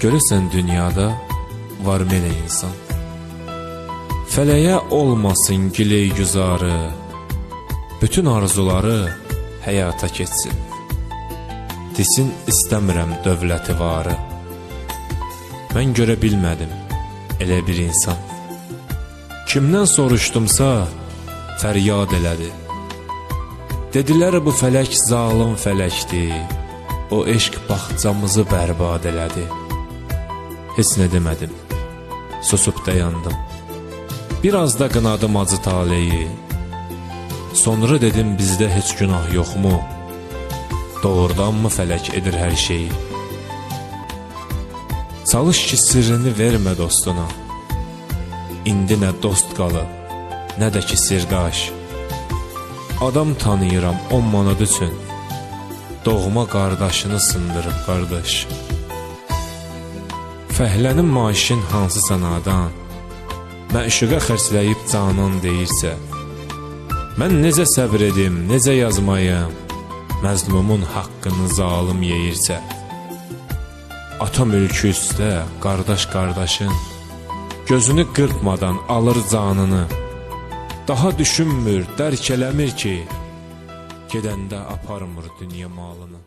Görəsən dünyada var belə insan? Fələyə olmasın giley güzarı Bütün arzuları həyata keçsin. Desin istəmirəm dövləti varı. Mən görə bilmədim elə bir insan. Kimdən soruşdumsa fəryad elədi. Dedilər bu fələk zalım fələkdir O eşq baxcamızı bərbad elədi Heç nə demədim. Susub dayandım Biraz da qınadım acı taleyi. Sonra dedim bizdə heç günah yoxmu? Doğrudanmı fələk edir hər şeyi Çalış ki sirrini vermə dostuna. İndi nə dost qalıb Nə də ki sirdaş. Adam tanıyıram 10 manat üçün. Doğma qardaşını sındırıb qardaş Fəhlənin maaşın hansı sanadan? Məşuqə xərcləyib canan deyirsə Mən necə səbr edim, necə yazmayım? Məzlumun haqqını zalım yeyirsə Ata mülkü üstə qardaş qardaşın Gözünü qırpmadan alır canını. Daha düşünmür, dərk eləmir ki Gedəndə aparmır dünya malını